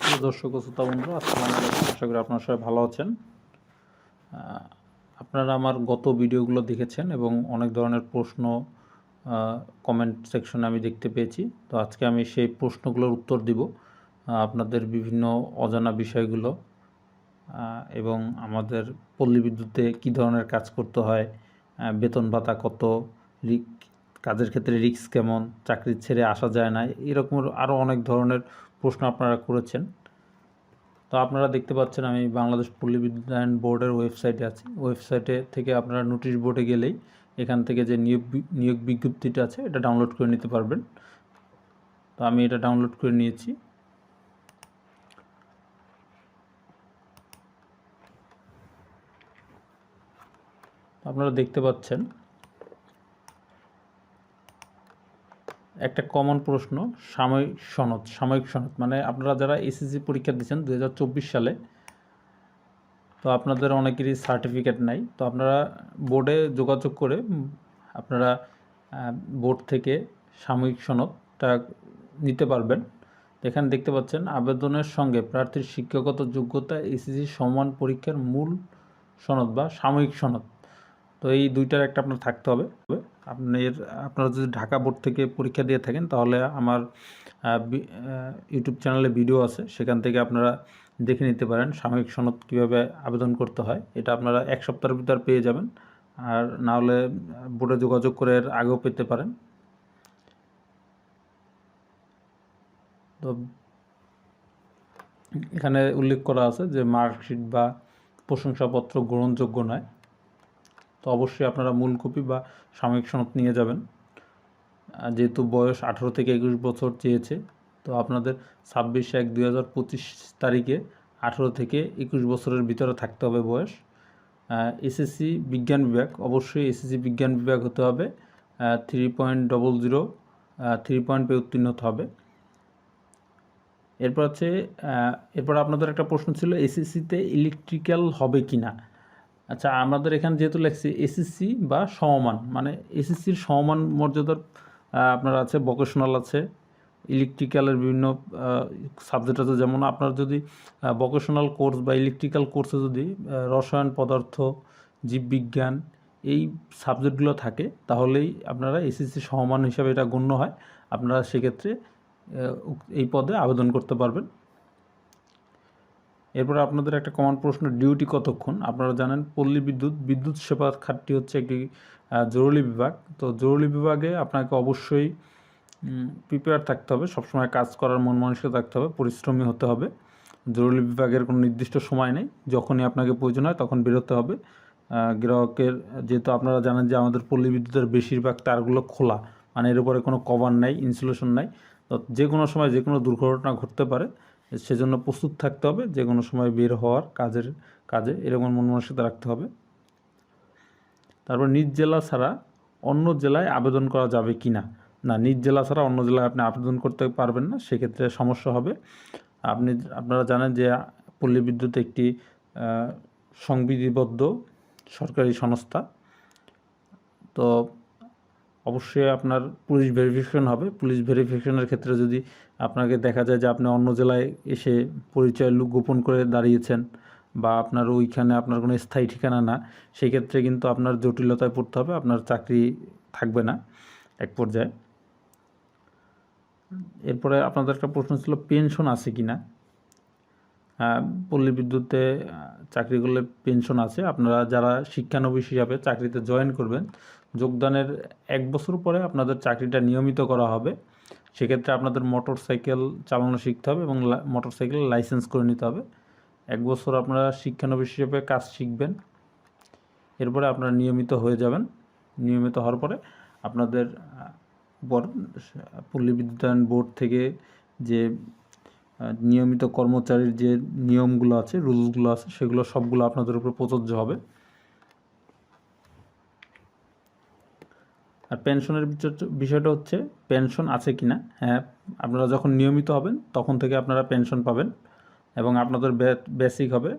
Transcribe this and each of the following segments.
দর্শক শ্রোতা বন্ধু আসসালামু আলাইকুম। আশা করি আপনারা সবাই ভালো আছেন। আপনারা আমার গত ভিডিওগুলো দেখেছেন এবং অনেক ধরনের প্রশ্ন কমেন্ট সেকশনে আমি দেখতে পেয়েছি। তো আজকে আমি সেই প্রশ্নগুলোর উত্তর দিব আপনাদের বিভিন্ন অজানা বিষয়গুলো এবং আমাদের পল্লী বিদ্যুতে কী ধরনের কাজ করতে হয় বেতন ভাতা কত কাজের ক্ষেত্রে রিস্ক কেমন? চাকরি ছেড়ে আসা যায় না। এরকম আরও অনেক ধরনের প্রশ্ন আপনারা করেছেন। তো আপনারা দেখতে পাচ্ছেন আমি বাংলাদেশ পল্লী বিদ্যুতায়ন বোর্ডের ওয়েবসাইটে আছি। ওয়েবসাইটে থেকে আপনারা নোটিশ বোর্ডে গেলেই এখান থেকে যে নিয়োগ নিয়োগ বিজ্ঞপ্তিটা আছে, এটা ডাউনলোড করে নিতে পারবেন। তো আমি এটা ডাউনলোড করে নিয়েছি। আপনারা দেখতে পাচ্ছেন একটা কমন প্রশ্ন, সাময়িক সনদ সাময়িক সনদ। মানে আপনারা যারা এসএসসি পরীক্ষা দিয়েছেন দু হাজার চব্বিশ সালে, তো আপনাদের অনেকেরই সার্টিফিকেট নাই। তো আপনারা বোর্ডে যোগাযোগ করে আপনারা বোর্ড থেকে সাময়িক সনদটা নিতে পারবেন। এখানে দেখতে পাচ্ছেন, আবেদনের সঙ্গে প্রার্থীর শিক্ষাগত যোগ্যতা এসএসসি সমান পরীক্ষার মূল সনদ বা সাময়িক সনদ। তো এই দুইটার একটা আপনার থাকতে হবে। আপনার, আপনারা যদি ঢাকা বোর্ড থেকে পরীক্ষা দিয়ে থাকেন, তাহলে আমার ইউটিউব চ্যানেলে ভিডিও আছে, সেখান থেকে আপনারা দেখে নিতে পারেন সাময়িক সনদ কীভাবে আবেদন করতে হয়। এটা আপনারা এক সপ্তাহের ভিতর পেয়ে যাবেন, আর না হলে বোর্ডে যোগাযোগ করে এর আগেও পেতে পারেন। তো এখানে উল্লেখ করা আছে যে মার্কশিট বা প্রশংসাপত্র গ্রহণযোগ্য নয়। তো অবশ্যই আপনারা মূল কপি বা সাময়িক সনদ নিয়ে যাবেন। যেহেতু বয়স আঠারো থেকে একুশ বছর চেয়েছে, তো আপনাদের ছাব্বিশ এক দুই হাজার পঁচিশ তারিখে আঠেরো থেকে একুশ বছরের ভিতরে থাকতে হবে বয়স। এসএসসি বিজ্ঞান বিভাগ, অবশ্যই এসএসসি বিজ্ঞান বিভাগ হতে হবে। Three point double zero three point পেয়ে উত্তীর্ণ হতে হবে। এরপর হচ্ছে এরপর আপনাদের একটা প্রশ্ন ছিল এসএসসিতে ইলেকট্রিক্যাল হবে কি না আচ্ছা আমাদের এখানে যেহেতু লেখছি এসএসসি বা সমমান মানে এসএসসির সমমান মর্যাদার আপনার আছে ভোকেশনাল আছে ইলেকট্রিক্যালের বিভিন্ন সাবজেক্ট আছে, যেমন আপনার যদি ভোকেশনাল কোর্স বা ইলেকট্রিক্যাল কোর্সে যদি রসায়ন পদার্থ, জীববিজ্ঞান এই সাবজেক্টগুলো থাকে, তাহলেই আপনারা এসএসসি সমমান হিসাবে এটা গণ্য হয়। আপনারা সেক্ষেত্রে এই পদে আবেদন করতে পারবেন। এরপর আপনাদের একটা কমন প্রশ্ন ডিউটি কতক্ষণ? আপনারা জানেন পল্লী বিদ্যুৎ বিদ্যুৎ সেবা খাতটি হচ্ছে একটি জরুরি বিভাগ। তো জরুরি বিভাগে আপনাকে অবশ্যই প্রিপেয়ার থাকতে হবে। সবসময় কাজ করার মন মানসিকতা থাকতে হবে, পরিশ্রমী হতে হবে। জরুরি বিভাগের কোনো নির্দিষ্ট সময় নেই। যখনই আপনাকে প্রয়োজন হয় তখন বেরোতে হবে। গ্রাহকের, যেহেতু আপনারা জানেন যে আমাদের পল্লী বিদ্যুতের বেশিরভাগ তারগুলো খোলা মানে এর উপরে কোনো কভার নাই ইনসুলেশন নাই। তো যে কোনো সময় যে কোনো দুর্ঘটনা ঘটতে পারে। সেজন্য প্রস্তুত থাকতে হবে, যে কোনো সময় বের হওয়ার কাজের কাজে এরকম মন মানসিকতা রাখতে হবে। তারপর নিজ জেলা ছাড়া অন্য জেলায় আবেদন করা যাবে কি না? না, নিজ জেলা ছাড়া অন্য জেলায় আপনি আবেদন করতে পারবেন না, সেক্ষেত্রে সমস্যা হবে। আপনি, আপনারা জানেন যে পল্লী বিদ্যুৎ একটি সংবিধিবদ্ধ সরকারি সংস্থা। তো অবশ্যই আপনার পুলিশ ভেরিফিকেশন হবে। পুলিশ ভেরিফিকেশনের ক্ষেত্রে যদি আপনাকে দেখা যায় যে আপনি অন্য জেলায় এসে পরিচয় লু- গোপন করে দাঁড়িয়েছেন বা আপনার ওইখানে আপনার কোনো স্থায়ী ঠিকানা না সেই ক্ষেত্রে কিন্তু আপনার জটিলতায় পড়তে হবে, আপনার চাকরি থাকবে না এক পর্যায়ে। এরপরে আপনাদের একটা প্রশ্ন ছিল, পেনশন আছে কি না পল্লী বিদ্যুতে চাকরি করলে পেনশন আছে। আপনারা যারা শিক্ষানবিশ হিসাবে চাকরিতে জয়েন করবেন, যোগদানের এক বছর পরে আপনাদের চাকরিটা নিয়মিত করা হবে। সেক্ষেত্রে আপনাদের মোটর সাইকেল চালানো শিখতে হবে এবং মোটর সাইকেল লাইসেন্স করে নিতে হবে। এক বছর আপনারা শিক্ষানবিশ হিসেবে কাজ শিখবেন। এরপরে আপনারা নিয়মিত হয়ে যাবেন। নিয়মিত হওয়ার পরে আপনাদের উপর পল্লী বিদ্যুতায়ন বোর্ড থেকে যে নিয়মিত কর্মচারীর যে নিয়মগুলো আছে, রুলসগুলো আছে, সেগুলো সবগুলো আপনাদের উপর প্রযোজ্য হবে। আর পেনশনের বিষয়টা হচ্ছে, পেনশন আছে কি না হ্যাঁ আপনারা যখন নিয়মিত হবেন, তখন থেকে আপনারা পেনশন পাবেন এবং আপনাদের বেসিক হবে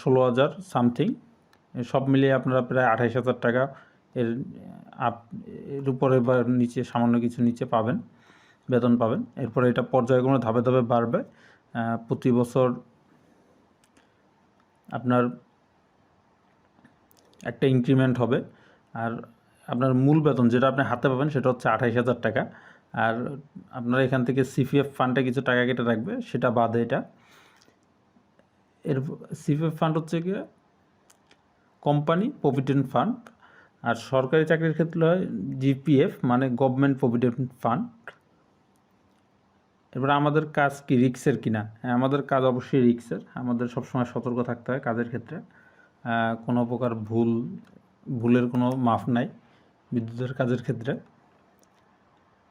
ষোলো হাজার সামথিং। সব মিলিয়ে আপনারা প্রায় আঠাইশ হাজার টাকা এর, আপ, এর উপরে বা নিচে, সামান্য কিছু নিচে পাবেন। বেতন পাবেন। এরপরে এটা পর্যায়ক্রমে ধাপে ধাপে বাড়বে। প্রতি বছর আপনার একটা ইনক্রিমেন্ট হবে। আর আপনার মূল বেতন যেটা আপনি হাতে পাবেন সেটা হচ্ছে আঠাইশ হাজার টাকা। আর আপনার এখান থেকে সিপিএফ ফান্ডে কিছু টাকা কেটে রাখবে, সেটা বাদে এটা। এর সিপিএফ ফান্ড হচ্ছে গিয়ে কোম্পানি প্রভিডেন্ট ফান্ড আর সরকারি চাকরির ক্ষেত্রে হয় জিপিএফ মানে গভর্নমেন্ট প্রভিডেন্ট ফান্ড এবার আমাদের কাজ কি? রিক্সের কিনা? হ্যাঁ আমাদের কাজ অবশ্যই রিক্সের। আমাদের সবসময় সতর্ক থাকতে হয় কাজের ক্ষেত্রে। কোনো প্রকার ভুল, ভুলের কোনো মাফ নাই বিদ্যুতের কাজের ক্ষেত্রে।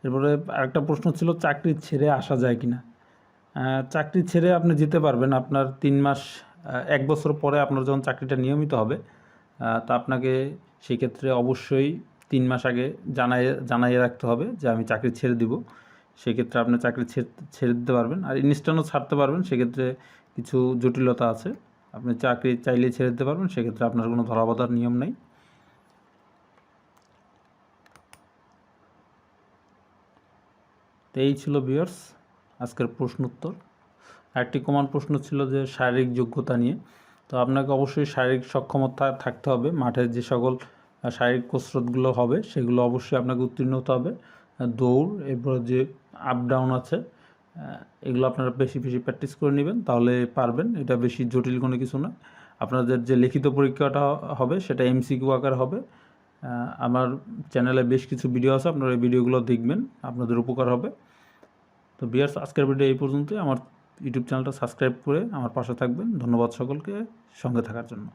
এরপরে আরেকটা প্রশ্ন ছিল, চাকরি ছেড়ে আসা যায় কিনা? চাকরি ছেড়ে আপনি যেতে পারবেন। আপনার তিন মাস এক বছর পরে আপনার যখন চাকরিটা নিয়মিত হবে তা আপনাকে সেক্ষেত্রে অবশ্যই তিন মাস আগে জানাই জানাইয়ে রাখতে হবে যে আমি চাকরি ছেড়ে দিব। সেক্ষেত্রে আপনি চাকরি ছেড়ে দিতে পারবেন। আর ইনস্ট্যান্টও ছাড়তে পারবেন, সেক্ষেত্রে কিছু জটিলতা আছে। আপনি চাকরি চাইলে ছেড়ে দিতে পারবেন, সেক্ষেত্রে আপনার কোনো ধরাবাধার নিয়ম নেই। তো এই ছিল বিয়ার্স আজকের প্রশ্ন উত্তর। আরেকটি কমন প্রশ্ন ছিল যে শারীরিক যোগ্যতা নিয়ে। তো আপনাকে অবশ্যই শারীরিক সক্ষমতা থাকতে হবে। মাঠে যে সকল শারীরিক কসরতগুলো হবে, সেগুলো অবশ্যই আপনাকে উত্তীর্ণ হতে হবে। দৌড়, এরপর যে আপ ডাউন আছে এগুলো আপনারা বেশি বেশি প্র্যাকটিস করে নেবেন, তাহলে পারবেন। এটা বেশি জটিল কোনো কিছু না। আপনাদের যে লিখিত পরীক্ষাটা হবে, সেটা এমসিকিউ আকার হবে। আমার চ্যানেলে বেশ কিছু ভিডিও আছে, আপনারা এই ভিডিওগুলো দেখবেন, আপনাদের উপকার হবে। তো বিয়ার্স আজকের ভিডিও এই পর্যন্তই। আমার ইউটিউব চ্যানেলটা সাবস্ক্রাইব করে আমার পাশে থাকবেন। ধন্যবাদ সকলকে সঙ্গে থাকার জন্য।